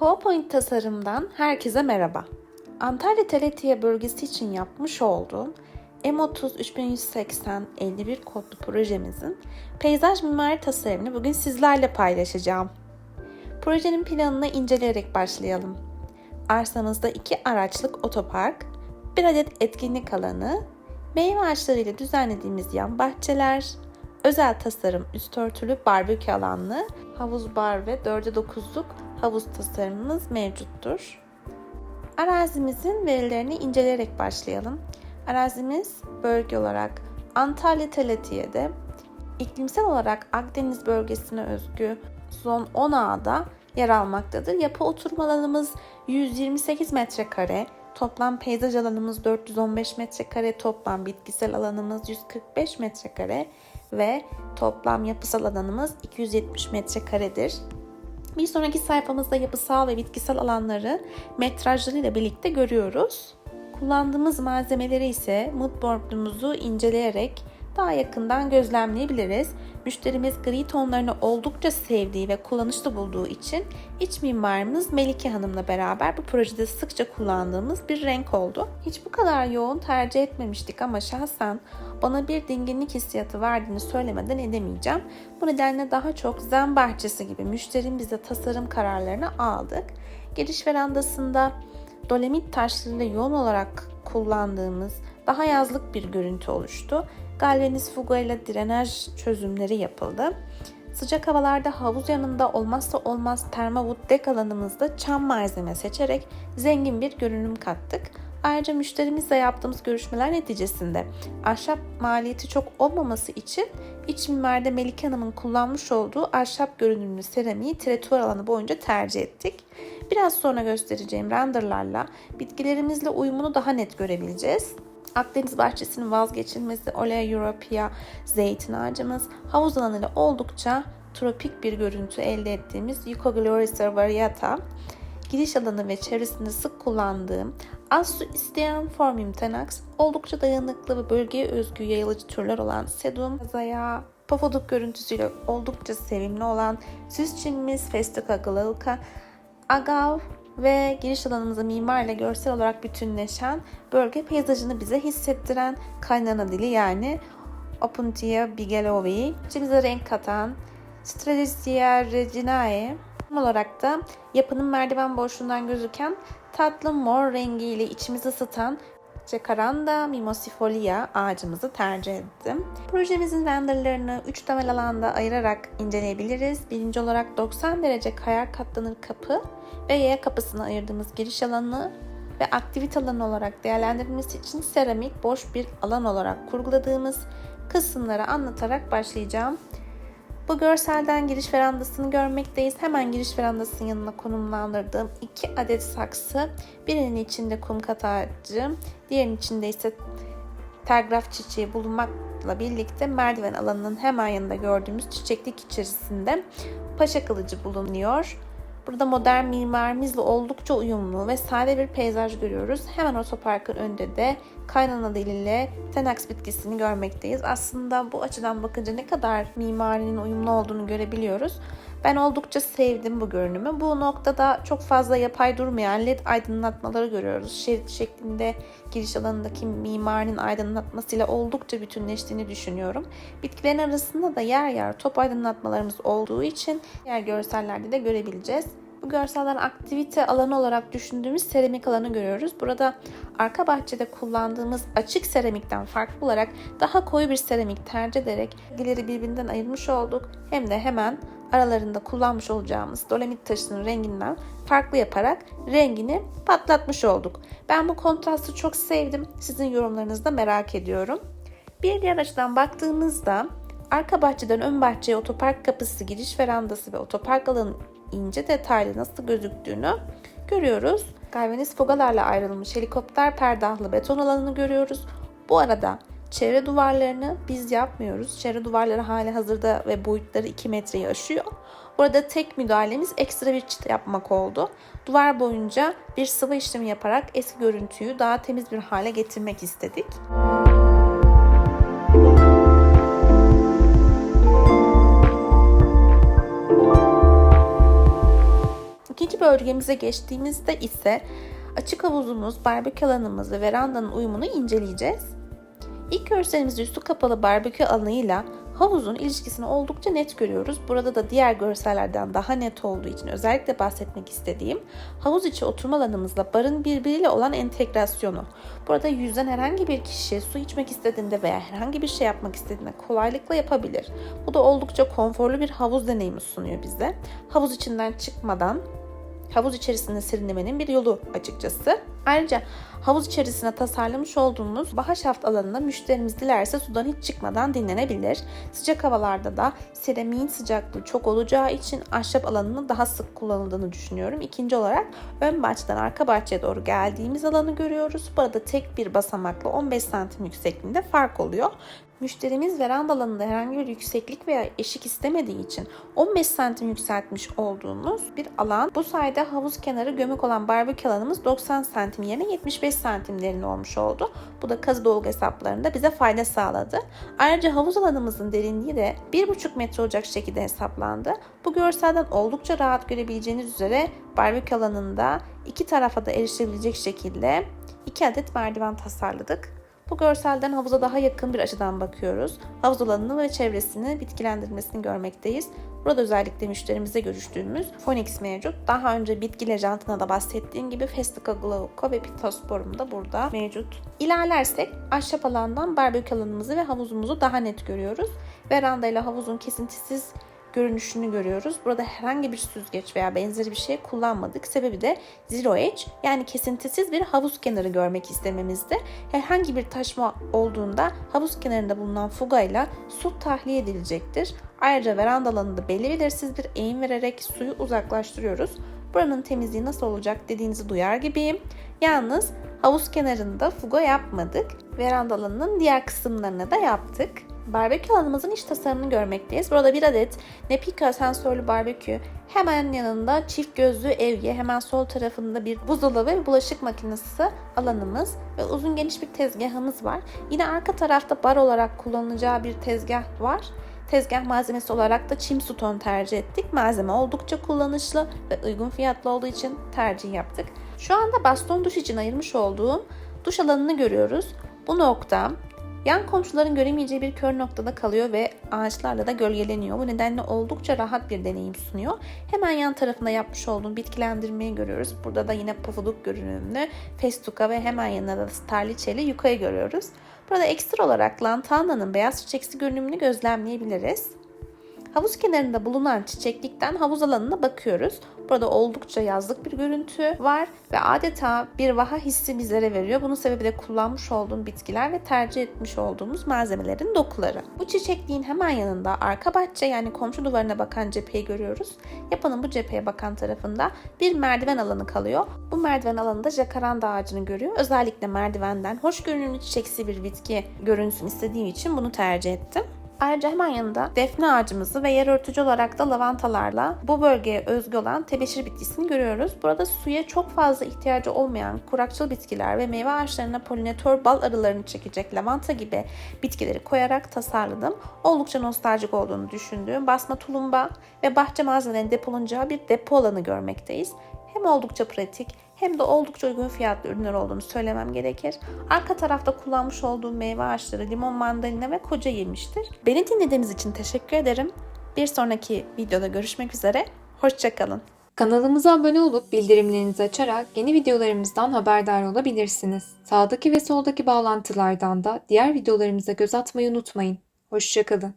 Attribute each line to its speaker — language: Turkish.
Speaker 1: CoPoint tasarımdan herkese merhaba. Antalya Teletiye bölgesi için yapmış olduğum M30 3180 51 kodlu projemizin peyzaj mimari tasarımını bugün sizlerle paylaşacağım. Projenin planını inceleyerek başlayalım. Arsamızda iki araçlık otopark, bir adet etkinlik alanı, meyve ağaçlarıyla düzenlediğimiz yan bahçeler, özel tasarım üst örtülü barbekü alanlı, havuz bar ve 4'e 9'luk havuz tasarımımız mevcuttur. Arazimizin verilerini inceleyerek başlayalım. Arazimiz bölge olarak Antalya Teletiye'de, iklimsel olarak Akdeniz bölgesine özgü Zon 10A'da yer almaktadır. Yapı oturma alanımız 128 metrekare, toplam peyzaj alanımız 415 metrekare, toplam bitkisel alanımız 145 metrekare ve toplam yapısal alanımız 270 metrekaredir. Bir sonraki sayfamızda yapısal ve bitkisel alanları metrajlarıyla birlikte görüyoruz. Kullandığımız malzemeleri ise moodboard'umuzu inceleyerek daha yakından gözlemleyebiliriz. Müşterimiz gri tonlarını oldukça sevdiği ve kullanışlı bulduğu için iç mimarımız Melike Hanım'la beraber bu projede sıkça kullandığımız bir renk oldu. Hiç bu kadar yoğun tercih etmemiştik ama şahsen bana bir dinginlik hissiyatı verdiğini söylemeden edemeyeceğim. Bu nedenle daha çok zen bahçesi gibi müşterim bize tasarım kararlarını aldık. Giriş verandasında dolemit taşlarıyla yoğun olarak kullandığımız daha yazlık bir görüntü oluştu. Galvaniz fuga ile drenaj çözümleri yapıldı. Sıcak havalarda havuz yanında olmazsa olmaz termowood dek alanımızda çam malzeme seçerek zengin bir görünüm kattık. Ayrıca müşterimizle yaptığımız görüşmeler neticesinde ahşap maliyeti çok olmaması için iç mimaride Melike Hanım'ın kullanmış olduğu ahşap görünümlü seramiği tretuar alanı boyunca tercih ettik. Biraz sonra göstereceğim renderlarla bitkilerimizle uyumunu daha net görebileceğiz. Akdeniz bahçesinin vazgeçilmezi Olea Europea zeytin ağacımız. Havuz alanıyla oldukça tropik bir görüntü elde ettiğimiz Yucca Gloriosa variata. Giriş alanı ve çevresinde sık kullandığım az su isteyen Formium tenax oldukça dayanıklı ve bölgeye özgü yayılıcı türler olan Sedum, Zaya, pofuduk görüntüsüyle oldukça sevimli olan süs çinimiz Festuca glauca, agav ve giriş alanımıza mimarla görsel olarak bütünleşen bölge peyzajını bize hissettiren kaynana dili yani Opuntia bigelovi, bize renk katan Strelitzia reginae olarak da yapının merdiven boşluğundan gözüken tatlı mor rengiyle içimizi ısıtan Jacaranda mimosifolia ağacımızı tercih ettim. Projemizin renderlarını 3 temel alanda ayırarak inceleyebiliriz. Birinci olarak 90 derece kayar katlanır kapı ve yaya kapısını ayırdığımız giriş alanı ve aktivite alanı olarak değerlendirilmesi için seramik boş bir alan olarak kurguladığımız kısımları anlatarak başlayacağım. Bu görselden giriş verandasını görmekteyiz. Hemen giriş verandasının yanına konumlandırdığım iki adet saksı. Birinin içinde kum kat diğerinin içinde ise telgraf çiçeği bulunmakla birlikte merdiven alanının hemen yanında gördüğümüz çiçeklik içerisinde paşa kılıcı bulunuyor. Burada modern mimarimizle oldukça uyumlu ve sade bir peyzaj görüyoruz. Hemen otoparkın önünde de kaynana diliyle tenax bitkisini görmekteyiz. Aslında bu açıdan bakınca ne kadar mimarinin uyumlu olduğunu görebiliyoruz. Ben oldukça sevdim bu görünümü. Bu noktada çok fazla yapay durmayan led aydınlatmaları görüyoruz. Şerit şeklinde giriş alanındaki mimarinin aydınlatmasıyla oldukça bütünleştiğini düşünüyorum. Bitkilerin arasında da yer yer top aydınlatmalarımız olduğu için diğer görsellerde de görebileceğiz. Bu görselden aktivite alanı olarak düşündüğümüz seramik alanı görüyoruz. Burada arka bahçede kullandığımız açık seramikten farklı olarak daha koyu bir seramik tercih ederek bilgileri birbirinden ayırmış olduk. Hem de hemen aralarında kullanmış olacağımız dolemit taşının renginden farklı yaparak rengini patlatmış olduk. Ben bu kontrastı çok sevdim. Sizin yorumlarınızı da merak ediyorum. Bir diğer açıdan baktığımızda arka bahçeden ön bahçeye otopark kapısı, giriş verandası ve otopark alanı ince detaylı nasıl gözüktüğünü görüyoruz. Galvaniz fogalarla ayrılmış helikopter perdahlı beton alanını görüyoruz. Bu arada çevre duvarlarını biz yapmıyoruz. Çevre duvarları hali hazırda ve boyutları 2 metreyi aşıyor. Burada tek müdahalemiz ekstra bir çıt yapmak oldu. Duvar boyunca bir sıvı işlemi yaparak eski görüntüyü daha temiz bir hale getirmek istedik. İkinci bölgemize geçtiğimizde ise açık havuzumuz, barbekü alanımız ve verandanın uyumunu inceleyeceğiz. İlk görselimizde üstü kapalı barbekü alanıyla havuzun ilişkisini oldukça net görüyoruz. Burada da diğer görsellerden daha net olduğu için özellikle bahsetmek istediğim havuz içi oturma alanımızla barın birbiriyle olan entegrasyonu. Burada yüzden herhangi bir kişi su içmek istediğinde veya herhangi bir şey yapmak istediğinde kolaylıkla yapabilir. Bu da oldukça konforlu bir havuz deneyimi sunuyor bize. Havuz içinden çıkmadan havuz içerisinde serinlemenin bir yolu açıkçası. Ayrıca havuz içerisine tasarlamış olduğumuz bahaşaft alanında müşterimiz dilerse sudan hiç çıkmadan dinlenebilir. Sıcak havalarda da seramiğin sıcaklığı çok olacağı için ahşap alanının daha sık kullanıldığını düşünüyorum. İkinci olarak ön bahçeden arka bahçeye doğru geldiğimiz alanı görüyoruz. Burada tek bir basamakla 15 santim yüksekliğinde fark oluyor. Müşterimiz veranda alanında herhangi bir yükseklik veya eşik istemediği için 15 santim yükseltmiş olduğumuz bir alan. Bu sayede havuz kenarı gömük olan barbekü alanımız 90 santim yerine 75 santim derin olmuş oldu. Bu da kazı dolgu hesaplarında bize fayda sağladı. Ayrıca havuz alanımızın derinliği de 1,5 metre olacak şekilde hesaplandı. Bu görselden oldukça rahat görebileceğiniz üzere barbekü alanında iki tarafa da erişebilecek şekilde iki adet merdiven tasarladık. Bu görselden havuza daha yakın bir açıdan bakıyoruz. Havuz alanını ve çevresini bitkilendirmesini görmekteyiz. Burada özellikle müşterimize görüştüğümüz Phoenix mevcut. Daha önce bitki lejantına da bahsettiğim gibi Festica glauca ve Pittosporum da burada mevcut. İlerlersek ahşap alandan barbekü alanımızı ve havuzumuzu daha net görüyoruz. Veranda ile havuzun kesintisiz görünüşünü görüyoruz. Burada herhangi bir süzgeç veya benzeri bir şey kullanmadık. Sebebi de zero edge yani kesintisiz bir havuz kenarı görmek istememizde. Herhangi bir taşma olduğunda havuz kenarında bulunan fugayla su tahliye edilecektir. Ayrıca veranda alanında belli belirsiz bir eğim vererek suyu uzaklaştırıyoruz. Buranın temizliği nasıl olacak dediğinizi duyar gibiyim. Yalnız havuz kenarında fuga yapmadık. Veranda alanının diğer kısımlarına da yaptık. Barbekü alanımızın iç tasarımını görmekteyiz. Burada bir adet Nepika sensörlü barbekü, hemen yanında çift gözlü evye, hemen sol tarafında bir buzdolabı ve bulaşık makinesi alanımız ve uzun geniş bir tezgahımız var. Yine arka tarafta bar olarak kullanılacağı bir tezgah var. Tezgah malzemesi olarak da çim suton tercih ettik. Malzeme oldukça kullanışlı ve uygun fiyatlı olduğu için tercih yaptık. Şu anda baston duş için ayırmış olduğum duş alanını görüyoruz. Bu nokta Yan komşuların göremeyeceği bir kör noktada kalıyor ve ağaçlarla da gölgeleniyor. Bu nedenle oldukça rahat bir deneyim sunuyor. Hemen yan tarafında yapmış olduğum bitkilendirmeyi görüyoruz. Burada da yine pufuduk görünümlü festuka ve hemen yanında da starliçeli yukayı görüyoruz. Burada ekstra olarak lantananın beyaz çiçeksi görünümünü gözlemleyebiliriz. Havuz kenarında bulunan çiçeklikten havuz alanına bakıyoruz. Burada oldukça yazlık bir görüntü var ve adeta bir vaha hissi bizlere veriyor. Bunun sebebi de kullanmış olduğum bitkiler ve tercih etmiş olduğumuz malzemelerin dokuları. Bu çiçekliğin hemen yanında arka bahçe yani komşu duvarına bakan cepheyi görüyoruz. Yapanın bu cepheye bakan tarafında bir merdiven alanı kalıyor. Bu merdiven alanında jacaranda ağacını görüyor. Özellikle merdivenden hoş görünümlü çiçeksi bir bitki görünsün istediğim için bunu tercih ettim. Ayrıca hemen yanında defne ağacımızı ve yer örtücü olarak da lavantalarla bu bölgeye özgü olan tebeşir bitkisini görüyoruz. Burada suya çok fazla ihtiyacı olmayan kurakçıl bitkiler ve meyve ağaçlarına polinatör bal arılarını çekecek lavanta gibi bitkileri koyarak tasarladım. Oldukça nostaljik olduğunu düşündüğüm basma tulumba ve bahçe malzemelerinin depolanacağı bir depo alanı görmekteyiz. Hem oldukça pratik hem de oldukça uygun fiyatlı ürünler olduğunu söylemem gerekir. Arka tarafta kullanmış olduğum meyve ağaçları limon, mandalina ve koca yemiştir. Beni dinlediğiniz için teşekkür ederim. Bir sonraki videoda görüşmek üzere. Hoşçakalın.
Speaker 2: Kanalımıza abone olup bildirimlerinizi açarak yeni videolarımızdan haberdar olabilirsiniz. Sağdaki ve soldaki bağlantılardan da diğer videolarımıza göz atmayı unutmayın. Hoşçakalın.